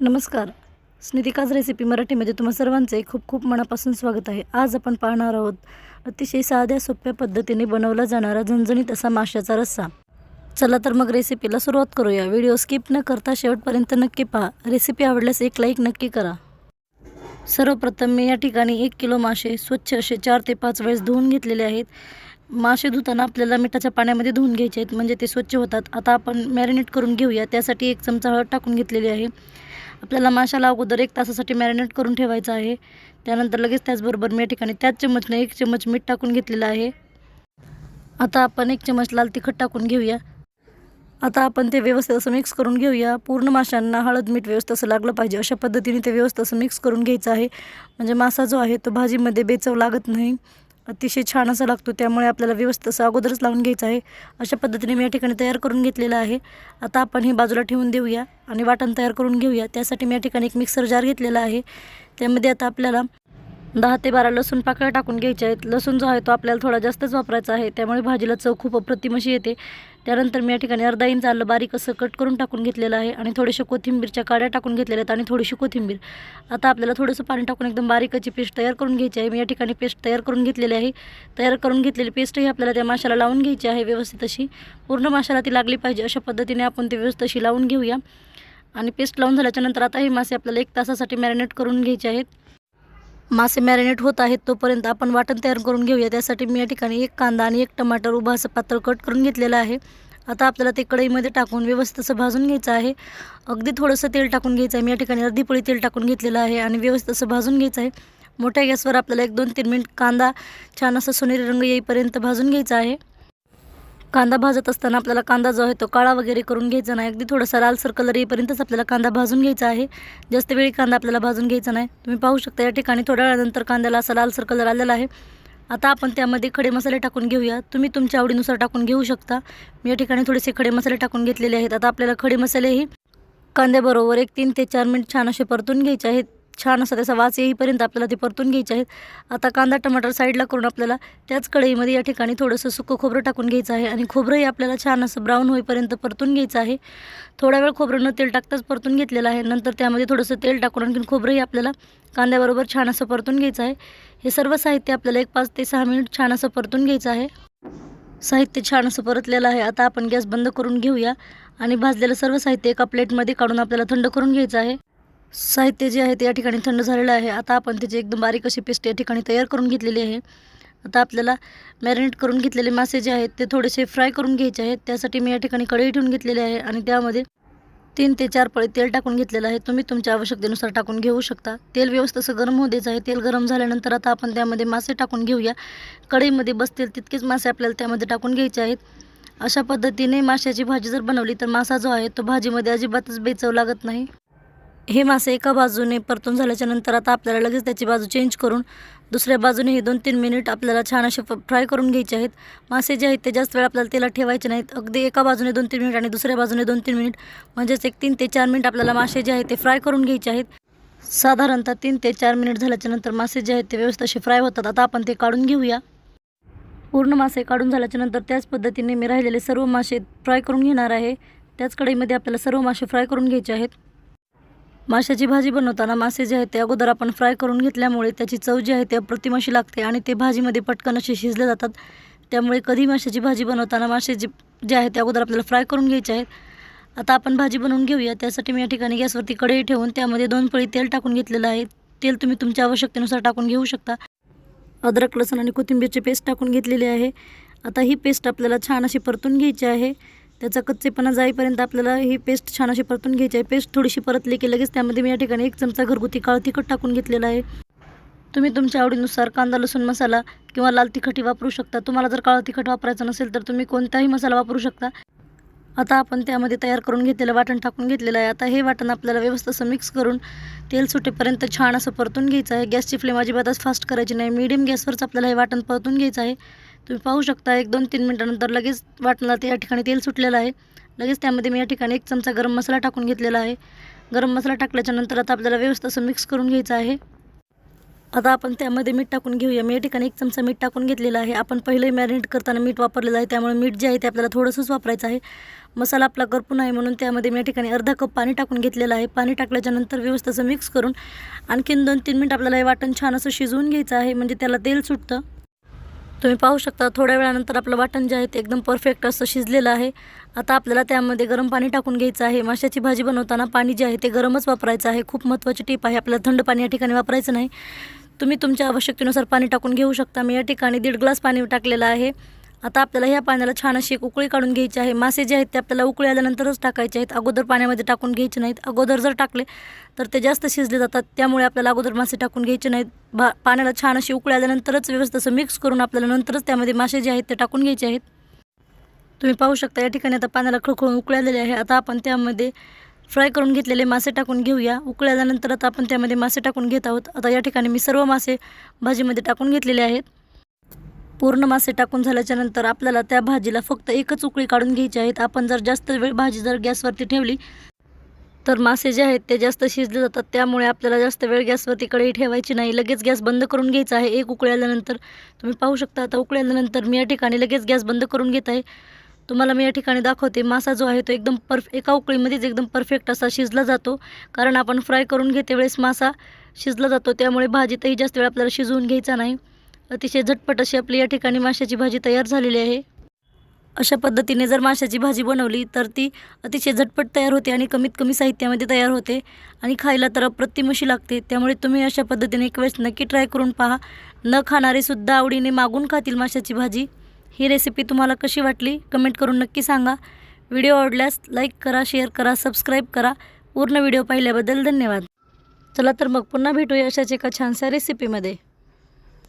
नमस्कार. स्नितिकाज रेसिपी मराठीमध्ये तुम्हा सर्वांचे खूप खूप मनापासून स्वागत आहे. आज आपण पाहणार आहोत अतिशय साध्या सोप्या पद्धतीने बनवला जाणारा झणझणीत असा माशाचा रस्सा. चला तर मग रेसिपीला सुरुवात करूया. व्हिडिओ स्किप न करता शेवटपर्यंत नक्की पहा. रेसिपी आवडल्यास एक लाईक नक्की करा. सर्वप्रथम मी या ठिकाणी एक किलो मासे स्वच्छ असे चार ते पाच वेळेस धुवून घेतलेले आहेत. मासे धुताना आपल्याला मिठाच्या पाण्यामध्ये धुवून घ्यायचे आहेत. म्हणजे ते स्वच्छ होतात. आता आपण मॅरिनेट करून घेऊया. त्यासाठी एक चमचा हळद टाकून घेतलेली आहे. आपल्याला माशाला अगोदर एक तासासाठी मॅरिनेट करून ठेवायचं आहे. त्यानंतर लगेच त्याचबरोबर मी या ठिकाणी त्याच चमचने एक चमच मीठ टाकून घेतलेलं आहे. आता आपण एक चमच लाल तिखट टाकून घेऊया. आता आपण ते व्यवस्थित असं मिक्स करून घेऊया. पूर्ण माशांना हळद मीठ व्यवस्थित असं लागलं पाहिजे. अशा पद्धतीने ते व्यवस्थित असं मिक्स करून घ्यायचं आहे. म्हणजे मासा जो आहे तो भाजीमध्ये बेचव लागत नाही. अतिशय छान असा लागतो त्यामुळे आपल्याला व्यवस्थित असं अगोदरच लावून घ्यायचं आहे. अशा पद्धतीने मी या ठिकाणी तयार करून घेतलेलं आहे. आता आपण हे बाजूला ठेवून देऊया आणि वाटण तयार करून घेऊया. त्यासाठी मी या ठिकाणी एक मिक्सर जार घेतलेला आहे. त्यामध्ये आता आपल्याला दहा ते बारा लसूण पाकळ्या टाकून घ्यायच्या आहेत. लसूण जो आहे तो आपल्याला थोडा जास्तच वापरायचा आहे. त्यामुळे भाजीला चव खूप अप्रतिम अशी येते. त्यानंतर मी या ठिकाणी अर्धा इंच आलं बारीक असं कट करून टाकून घेतलेलं आहे आणि थोडेसे कोथिंबीरच्या काड्या टाकून घेतलेल्या आहेत आणि थोडीशी कोथिंबीर. आता आपल्याला थोडंसं पाणी टाकून एकदम बारीकची पेस्ट तयार करून घ्यायची आहे. मी या ठिकाणी पेस्ट तयार करून घेतलेली आहे. तयार करून घेतलेली पेस्टही आपल्याला त्या माशाला लावून घ्यायची आहे व्यवस्थित अशी. पूर्ण माशाला ती लागली पाहिजे अशा पद्धतीने आपण ती व्यवस्थित अशी लावून घेऊया. आणि पेस्ट लावून झाल्याच्यानंतर आता हे मासे आपल्याला एक तासासाठी मॅरिनेट करून घ्यायचे आहेत. मासे मॅरिनेट होत आहेत तोपर्यंत आपण वाटण तयार करून घेऊया. त्यासाठी मी या ठिकाणी एक कांदा आणि एक टमाटर उभा असं पातळ कट करून घेतलेलं आहे. आता आपल्याला ते कढईमध्ये टाकून व्यवस्थित असं भाजून घ्यायचं आहे. अगदी थोडंसं तेल टाकून घ्यायचं आहे. मी या ठिकाणी अर्धी पोळी तेल टाकून घेतलेलं आहे आणि व्यवस्थित असं भाजून घ्यायचं आहे. मोठ्या गॅसवर आपल्याला एक दोन तीन मिनिट कांदा छान असा सोनेरी रंग येईपर्यंत भाजून घ्यायचा आहे. कांदा भाजत असताना आपल्याला कांदा जो आहे तो काळा वगैरे करून घ्यायचा नाही. अगदी थोडासा लालसर कलर येईपर्यंतच आपल्याला कांदा भाजून घ्यायचा आहे. जास्त वेळी कांदा आपल्याला भाजून घ्यायचा नाही. तुम्ही पाहू शकता या ठिकाणी थोड्या वेळानंतर कांद्याला असा लालसर कलर आलेला आहे. आता आपण त्यामध्ये खडे मसाले टाकून घेऊया. तुम्ही तुमच्या आवडीनुसार टाकून घेऊ शकता. मी या ठिकाणी थोडेसे खडे मसाले टाकून घेतलेले आहेत. आता आपल्याला खडे मसालेही कांद्याबरोबर एक तीन ते चार मिनिट छान असे परतून घ्यायचे आहेत. छान असा त्याचा वास येईपर्यंत आपल्याला ते परतून घ्यायचे आहेत. आता कांदा टमाटर साईडला करून आपल्याला त्याच कढईमध्ये या ठिकाणी थोडंसं सुकं खोबरं टाकून घ्यायचं आहे आणि खोबरंही आपल्याला छान असं ब्राऊन होईपर्यंत परतून घ्यायचं आहे. थोडा वेळ खोबरं तेल टाकताच परतून घेतलेलं आहे. नंतर त्यामध्ये थोडंसं तेल टाकून आणखीन खोबरंही आपल्याला कांद्याबरोबर छान असं परतून घ्यायचं आहे. हे सर्व साहित्य आपल्याला एक पाच ते सहा मिनिट छान असं परतून घ्यायचं आहे. साहित्य छान असं परतलेलं आहे. आता आपण गॅस बंद करून घेऊया आणि भाजलेलं सर्व साहित्य एका प्लेटमध्ये काढून आपल्याला थंड करून घ्यायचं आहे. साहित्य जे आहे ते या ठिकाणी थंड झालेलं आहे. आता आपण त्याची एकदम बारीक अशी पेस्ट या ठिकाणी तयार करून घेतलेली आहे. आता आपल्याला मॅरिनेट करून घेतलेले मासे जे आहेत ते थोडेसे फ्राय करून घ्यायचे आहेत. त्यासाठी मी या ठिकाणी कढई ठेवून घेतलेली आहे आणि त्यामध्ये तीन ते चार पळी तेल टाकून घेतलेलं आहे. तुम्ही तुमच्या आवश्यकतेनुसार टाकून घेऊ शकता. तेल व्यवस्थित असं गरम होऊ द्यायचं आहे. तेल गरम झाल्यानंतर आता आपण त्यामध्ये मासे टाकून घेऊया. कढईमध्ये बसतील तितकेच मासे आपल्याला त्यामध्ये टाकून घ्यायचे आहेत. अशा पद्धतीने माशाची भाजी जर बनवली तर मासा जो आहे तो भाजीमध्ये अजिबातच बेचव लागत नाही. हे मासे एका बाजूने परतून झाल्याच्यानंतर आता आपल्याला लगेच त्याची बाजू चेंज करून दुसऱ्या बाजूने हे दोन तीन मिनिट आपल्याला छान असे फ्राय करून घ्यायचे आहेत. मासे जे आहेत ते जास्त वेळ आपल्याला तेला ठेवायचे नाहीत. अगदी एका बाजूने दोन तीन मिनिट आणि दुसऱ्या बाजूने दोन तीन मिनिट म्हणजेच एक तीन ते चार मिनिट आपल्याला मासे जे आहेत ते फ्राय करून घ्यायचे आहेत. साधारणतः तीन ते चार मिनिट झाल्याच्यानंतर मासे जे आहेत ते व्यवस्थित असे फ्राय होतात. आता आपण ते काढून घेऊया. पूर्ण मासे काढून झाल्याच्यानंतर त्याच पद्धतीने मी राहिलेले सर्व मासे फ्राय करून घेणार आहे. त्याच कढईमध्ये आपल्याला सर्व मासे फ्राय करून घ्यायचे आहेत. माशाची भाजी बनवताना मासे जे आहेत ते अगोदर आपण फ्राय करून घेतल्यामुळे त्याची चव जी आहे ते अप्रतिम अशी लागते आणि ते भाजीमध्ये पटकन असे शिजले जातात. त्यामुळे कधी माशाची भाजी बनवताना मासे जे जे आहेत ते अगोदर आपल्याला फ्राय करून घ्यायचे आहेत. आता आपण भाजी बनवून घेऊया. त्यासाठी मी या ठिकाणी गॅसवरती कढई ठेवून त्यामध्ये दोन पळी तेल टाकून घेतलेलं आहे. तेल तुम्ही तुमच्या आवश्यकतेनुसार टाकून घेऊ शकता. अद्रक लसूण आणि कोथिंबीरची पेस्ट टाकून घेतलेली आहे. आता ही पेस्ट आपल्याला छान अशी परतून घ्यायची आहे. त्याचा कच्चेपणा जाईपर्यंत आपल्याला ही पेस्ट छान अशी परतून घ्यायची आहे. पेस्ट थोडीशी परतली की लगेच त्यामध्ये मी या ठिकाणी एक चमचा घरगुती काळ तिखट टाकून घेतलेला आहे. तुम्ही तुमच्या आवडीनुसार कांदा लसूण मसाला किंवा लाल तिखटी वापरू शकता. तुम्हाला जर काळं तिखट वापरायचं नसेल तर तुम्ही कोणताही मसाला वापरू शकता. आता आपण त्यामध्ये तयार करून घेतलेलं वाटण टाकून घेतलेलं आहे. आता हे वाटण आपल्याला व्यवस्थित असं मिक्स करून तेल सुटेपर्यंत छान असं परतून घ्यायचं आहे. गॅसची फ्लेम अजिबातच फास्ट करायची नाही. मिडियम गॅसवरच आपल्याला हे वाटण परतून घ्यायचं आहे. तुम्ही पाहू शकता एक दोन तीन मिनटानंतर लगेच वाटणाला ते या ठिकाणी तेल सुटलेलं आहे. लगेच त्यामध्ये मी या ठिकाणी एक चमचा गरम मसाला टाकून घेतलेला आहे. गरम मसाला टाकल्याच्या नंतर आता आपल्याला व्यवस्थित असं मिक्स करून घ्यायचं आहे. आता आपण त्यामध्ये मीठ टाकून घेऊया. मी या ठिकाणी एक चमचा मीठ टाकून घेतलेला आहे. आपण पहिलेही मॅरिनेट करताना मीठ वापरलेलं आहे. त्यामुळे मीठ जे आहे ते आपल्याला थोडंसंच वापरायचं आहे. मसाला आपला करपू आहे म्हणून त्यामध्ये मी या ठिकाणी अर्धा कप पाणी टाकून घेतलेलं आहे. पाणी टाकल्याच्या नंतर व्यवस्थित असं मिक्स करून आणखीन दोन तीन मिनिट आपल्याला हे वाटण छान असं शिजवून घ्यायचं आहे. म्हणजे त्याला तेल सुटतं. तुम्ही पाहू शकता थोड्या वेळानंतर आपलं वाटण जे आहे ते एकदम परफेक्ट असं शिजलेलं आहे. आता आपल्याला त्यामध्ये गरम पाणी टाकून घ्यायचं आहे. माशाची भाजी बनवताना पाणी जे आहे ते गरमच वापरायचं आहे. खूप महत्त्वाची टीप आहे. आपल्याला थंड पाणी या ठिकाणी वापरायचं नाही. तुम्ही तुमच्या आवश्यकतेनुसार पाणी टाकून घेऊ शकता. मी या ठिकाणी दीड ग्लास पाणी टाकलेलं आहे. आता आपल्याला ह्या पाण्याला छान अशी एक उकळी काढून घ्यायची आहे. मासे जे आहेत ते आपल्याला उकळी आल्यानंतरच टाकायचे आहेत. अगोदर पाण्यामध्ये टाकून घ्यायचे नाहीत. अगोदर जर टाकले तर ते जास्त शिजले जातात. त्यामुळे आपल्याला अगोदर मासे टाकून घ्यायचे नाहीत. भा पाण्याला छान अशी उकळी आल्यानंतरच व्यवस्थित असं मिक्स करून आपल्याला नंतरच त्यामध्ये मासे जे आहेत ते टाकून घ्यायचे आहेत. तुम्ही पाहू शकता या ठिकाणी आता पाण्याला खळखळून उकळी आलेले आहे. आता आपण त्यामध्ये फ्राय करून घेतलेले मासे टाकून घेऊया. उकळी आल्यानंतर आता आपण त्यामध्ये मासे टाकून घेत आहोत. आता या ठिकाणी मी सर्व मासे भाजीमध्ये टाकून घेतलेले आहेत. पूर्ण मासे टाकून झाल्याच्यानंतर आपल्याला त्या भाजीला फक्त एकच उकळी काढून घ्यायची आहेत आपण जर जास्त वेळ भाजी जर गॅसवरती ठेवली तर मासे जे आहेत ते जास्त शिजले जातात. त्यामुळे आपल्याला जास्त वेळ गॅसवरती कढई ठेवायची नाही. लगेच गॅस बंद करून घ्यायचा आहे. एक उकळी आल्यानंतर तुम्ही पाहू शकता आता उकळी आल्यानंतर मी या ठिकाणी लगेच गॅस बंद करून घेत आहे. तुम्हाला मी या ठिकाणी दाखवते मासा जो आहे तो एकदम परफ एका उकळीमध्येच एकदम परफेक्ट असा शिजला जातो. कारण आपण फ्राय करून घेते वेळेस मासा शिजला जातो. त्यामुळे भाजीतही जास्त वेळ आपल्याला शिजवून घ्यायचा नाही. अतिशय झटपट अशी आपली या ठिकाणी माशाची भाजी तयार झालेली आहे. अशा पद्धतीने जर माशाची भाजी बनवली तर ती अतिशय झटपट तयार होते आणि कमीत कमी साहित्यामध्ये तयार होते आणि खायला तर अप्रतिम अशी लागते. त्यामुळे तुम्ही अशा पद्धतीने एक वेळेस नक्की ट्राय करून पहा. न खाणारेसुद्धा आवडीने मागून खातील माशाची भाजी. ही रेसिपी तुम्हाला कशी वाटली कमेंट करून नक्की सांगा. व्हिडिओ आवडल्यास लाईक करा शेअर करा सबस्क्राईब करा. पूर्ण व्हिडिओ पाहिल्याबद्दल धन्यवाद. चला तर मग पुन्हा भेटूया अशाच एका छानशा रेसिपीमध्ये